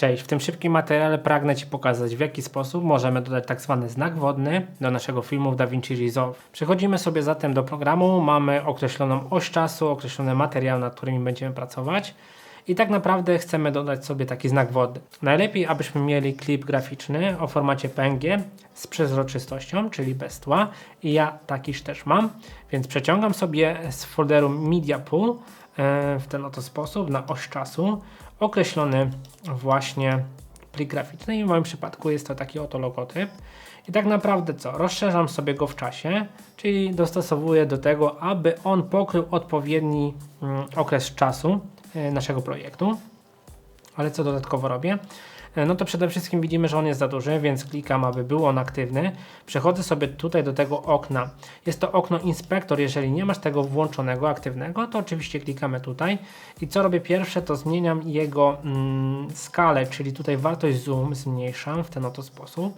Cześć, w tym szybkim materiale pragnę Ci pokazać w jaki sposób możemy dodać tak zwany znak wodny do naszego filmu w DaVinci Resolve. Przechodzimy sobie zatem do programu, mamy określoną oś czasu, określony materiał, nad którymi będziemy pracować i tak naprawdę chcemy dodać sobie taki znak wodny. Najlepiej abyśmy mieli klip graficzny o formacie PNG z przezroczystością, czyli bez tła i ja takiż też mam, więc przeciągam sobie z folderu Media Pool e, w ten oto sposób na oś czasu określony właśnie plik graficzny i w moim przypadku jest to taki oto logotyp. I tak naprawdę co? Rozszerzam sobie go w czasie, czyli dostosowuję do tego, aby on pokrył odpowiedni mm, okres czasu naszego projektu. Ale co dodatkowo robię? E, No to przede wszystkim widzimy, że on jest za duży, więc klikam, aby był on aktywny. Przechodzę sobie tutaj do tego okna. Jest to okno inspektor. Jeżeli nie masz tego włączonego, aktywnego, to oczywiście klikamy tutaj. I co robię pierwsze, to zmieniam jego mm, skalę, czyli tutaj wartość zoom zmniejszam w ten oto sposób.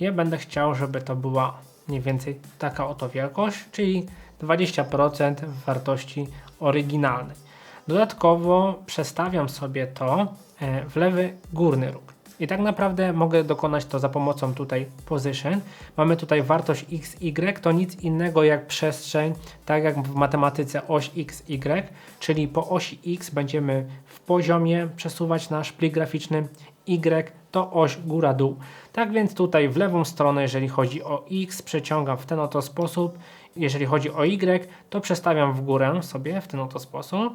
Ja będę chciał, żeby to była mniej więcej taka oto wielkość, czyli 20% wartości oryginalnej. Dodatkowo przestawiam sobie to e, w lewy górny róg. I tak naprawdę mogę dokonać to za pomocą tutaj position. Mamy tutaj wartość x, y, to nic innego jak przestrzeń, tak jak w matematyce oś x, y, czyli po osi x będziemy w poziomie przesuwać nasz plik graficzny, y to oś góra-dół. Tak więc tutaj w lewą stronę, jeżeli chodzi o x, przeciągam w ten oto sposób. Jeżeli chodzi o y, to przestawiam w górę sobie w ten oto sposób.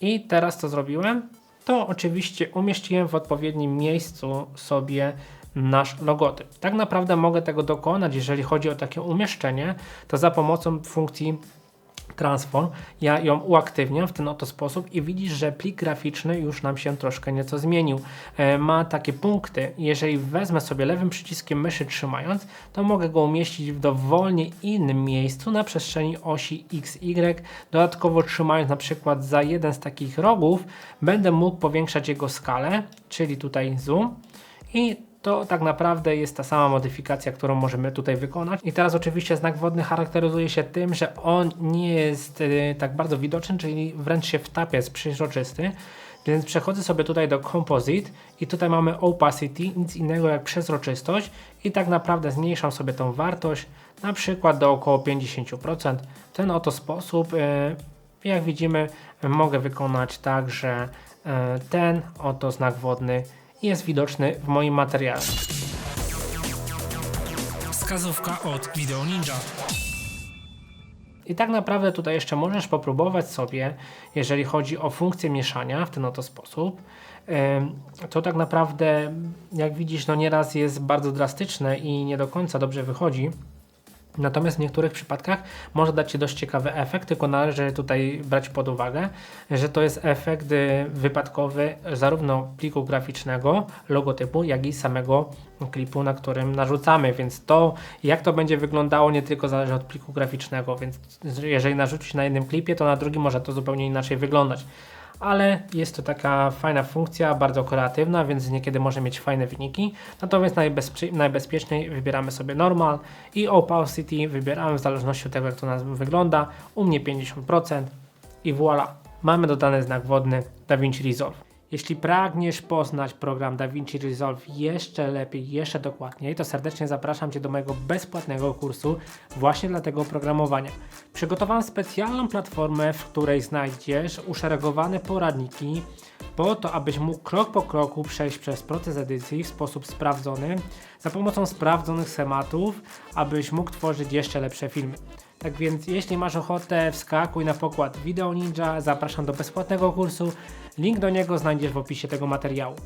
I teraz co zrobiłem? To oczywiście umieściłem w odpowiednim miejscu sobie nasz logotyp. Tak naprawdę mogę tego dokonać, jeżeli chodzi o takie umieszczenie, to za pomocą funkcji transform, ja ją uaktywniam w ten oto sposób i widzisz, że plik graficzny już nam się troszkę nieco zmienił. E, ma takie punkty, jeżeli wezmę sobie lewym przyciskiem myszy trzymając, to mogę go umieścić w dowolnie innym miejscu na przestrzeni osi XY. Dodatkowo trzymając na przykład za jeden z takich rogów, będę mógł powiększać jego skalę, czyli tutaj zoom i to tak naprawdę jest ta sama modyfikacja, którą możemy tutaj wykonać. I teraz oczywiście znak wodny charakteryzuje się tym, że on nie jest y, tak bardzo widoczny, czyli wręcz się wtapia, jest przeźroczysty. Więc przechodzę sobie tutaj do Composite i tutaj mamy Opacity, nic innego jak przezroczystość i tak naprawdę zmniejszam sobie tą wartość na przykład do około 50%. W ten oto sposób, y, jak widzimy, mogę wykonać tak, że y, ten oto znak wodny jest widoczny w moim materiale. Wskazówka od Video Ninja. I tak naprawdę tutaj jeszcze możesz popróbować sobie, jeżeli chodzi o funkcję mieszania w ten oto sposób. To tak naprawdę, jak widzisz, no nieraz jest bardzo drastyczne i nie do końca dobrze wychodzi. Natomiast w niektórych przypadkach może dać się dość ciekawy efekt, tylko należy tutaj brać pod uwagę, że to jest efekt y, wypadkowy zarówno pliku graficznego, logotypu, jak i samego klipu, na którym narzucamy, więc to jak to będzie wyglądało nie tylko zależy od pliku graficznego, więc jeżeli narzucić na jednym klipie, to na drugim może to zupełnie inaczej wyglądać ale jest to taka fajna funkcja, bardzo kreatywna, więc niekiedy może mieć fajne wyniki. Natomiast najbezpie najbezpieczniej wybieramy sobie normal i opacity wybieramy w zależności od tego, jak to nas wygląda. U mnie 50% i voilà, mamy dodany znak wodny DaVinci Resolve. Jeśli pragniesz poznać program DaVinci Resolve jeszcze lepiej, jeszcze dokładniej, to serdecznie zapraszam Cię do mojego bezpłatnego kursu właśnie dla tego oprogramowania. Przygotowałem specjalną platformę, w której znajdziesz uszeregowane poradniki po to, abyś mógł krok po kroku przejść przez proces edycji w sposób sprawdzony, za pomocą sprawdzonych schematów, abyś mógł tworzyć jeszcze lepsze filmy. Tak więc jeśli masz ochotę, wskakuj na pokład Video Ninja, zapraszam do bezpłatnego kursu. Link do niego znajdziesz w opisie tego materiału.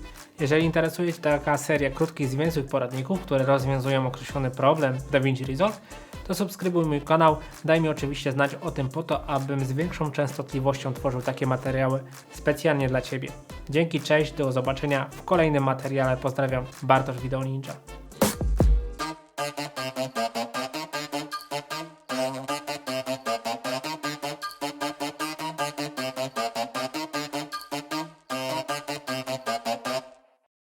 Jeżeli interesuje Cię taka seria krótkich, zwięzłych poradników, które rozwiązują określony problem w DaVinci Resolve, to subskrybuj mój kanał, daj mi oczywiście znać o tym po to, abym z większą częstotliwością tworzył takie materiały specjalnie dla Ciebie. Dzięki, cześć, do zobaczenia w kolejnym materiale. Pozdrawiam, Bartosz Video Ninja.